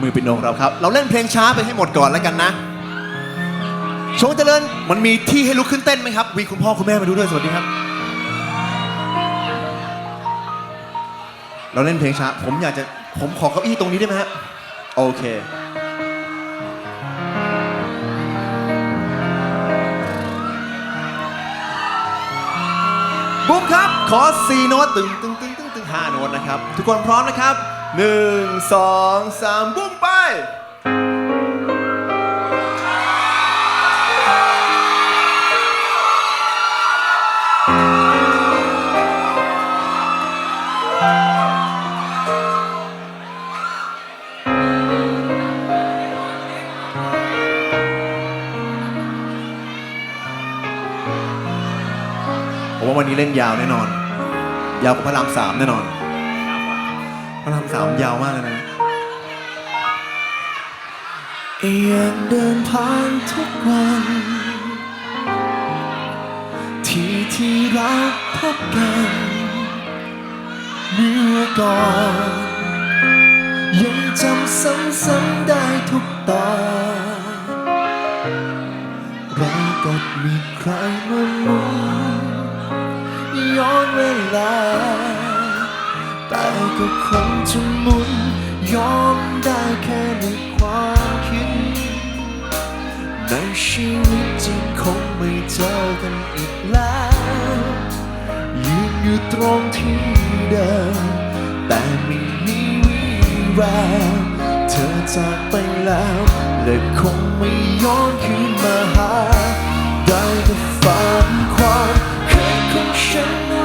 มือเป็นโนของเราครับ เราเล่นเพลงช้าไปให้หมดก่อนแล้วกันนะชงเจริญมันมีที่ให้ลุกขึ้นเต้นไหมครับมีคุณพ่อคุณแม่มาดูด้วยสวัสดีครับ เราเล่นเพลงช้า ผมอยากจะผมขอเก้าอี้ตรงนี้ได้ไหมฮะโอเค บุ๊มครับ ขอ4โน้ตตึงตึงตึงตึงตึงห้าโน้ตนะครับ ทุกคนพร้อมนะครับ 1 2 3บุ้มไป ผมว่าวันนี้เล่นยาวแน่นอน ยาวกว่าพระรามสามแน่นอน พระรามสามยาวมากเลยนะยังเดินผ่านทุกวัน ที่ที่รักพบกันเมื่อก่อนยังจำซ้ำๆได้ทุกตอนเราก็มีใครมาหมุนย้อนเวลา แต่ก็คงจะหมุนยอมได้แค่ในความคิด ในชีวิตจริงคงไม่เจอกันอีกแล้วยืนอยู่ตรงที่เดิมแต่ไม่มีวีแววเธอจากไปแล้ว และคงไม่ย้อนคืนมาหา ได้แต่ฝันความเคยของฉัน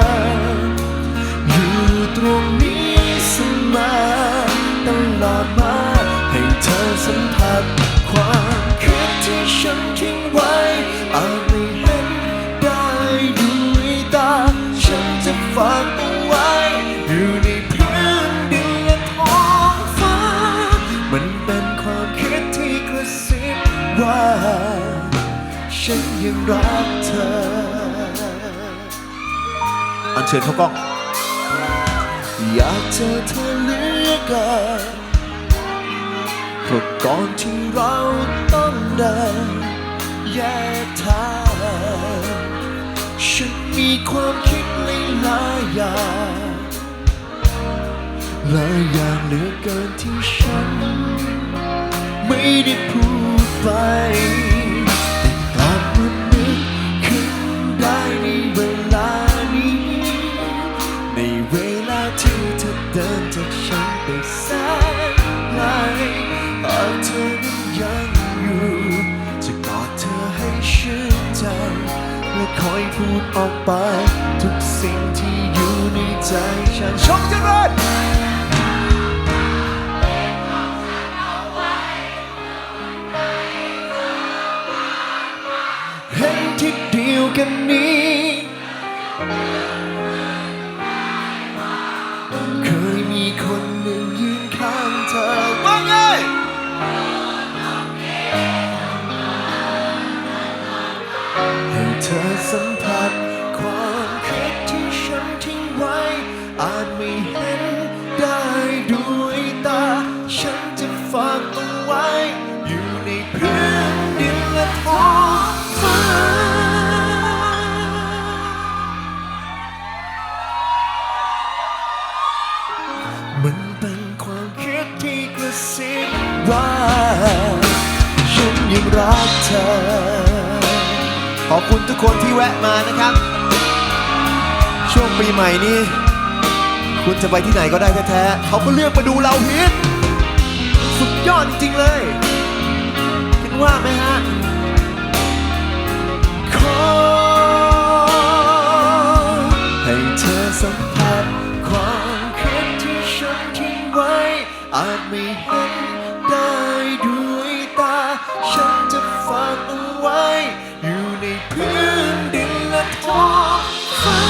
างเธออยู่ตรงนี้เสมอตลอดมาให้เธอสัมผัสความคิดที่ฉันทิ้งไว้อาจไม่เห็นได้ด้วยตา ฉันจะฝากเอาไว้อยู่ในพื้นดินและท้องฟ้า มันเป็นความคิดที่กระซิบว่า ฉันยังรักเธอ อันเชิญเข้ากล้องอยากเจอเธอเหลือเกินเพราะก่อนที่เราต้องเดินแยกทางฉันมีความคิดหลายอย่างหลายอย่างเหลือเกินที่ฉัน ไม่ได้พูดไป อยพูดออกไป ทุกสิ่งที่อยู่ในใจฉันชมเจริญเห็นที่เดียวกันนี้ เคยมีคนหนึ่งยื ดินและท้องฟ้ามันเป็นความคิดที่กระซิบว่าฉันยังรักเธอ ขอบคุณทุกคนที่แวะมานะครับ ช่วงปีใหม่นี้ คุณจะไปที่ไหนก็ได้แท้ๆเขาก็เลือกมาดูเราฮิตสุดยอดจริงๆเลย คิดว่าไหมฮะ ขอ ให้เธอสัมผัสความคิดที่ฉันทิ้งไว้ อาจไม่เห็นได้ด้วยตา ฉันจะฝากเอาไว้ อยู่ในพื้นดินและท้องฟ้า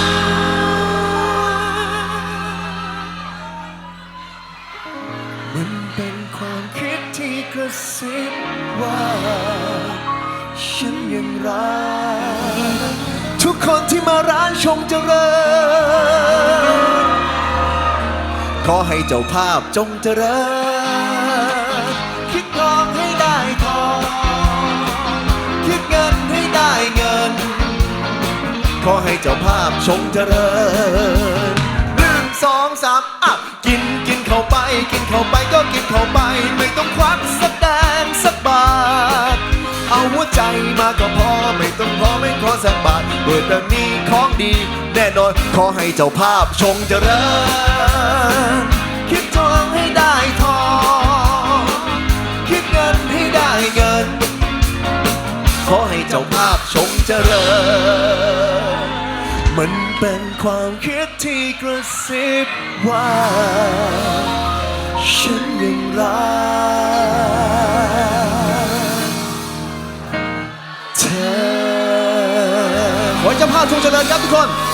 มันเป็นความคิดที่ที่กระซิบว่า ฉันยังรัก ทุกคนที่มาร้านชงเจริญ ขอให้เจ้าภาพจงเจริญ คิดทองให้ได้ทอง คิดเงินให้ได้เงิน ขอให้เจ้าภาพชงเจริญหนึ่งสองสามอะกินกินเข้าไป กินเข้าไปก็กินเข้าไป ไม่ต้องควักสักแดงสักบาท เอาหัวใจมาก็พอไม่ บาทด้วยแต่มีของดี แน่นอนขอให้เจ้าภาพชงเจริญ คิดทองให้ได้ทอง คิดเงินให้ได้เงิน ขอให้เจ้าภาพชงเจริญ มันเป็นความคิดที่กระซิบว่า ฉันยังรัก เธอขอให้เจ้าภาพชงเจริญครับทุกคน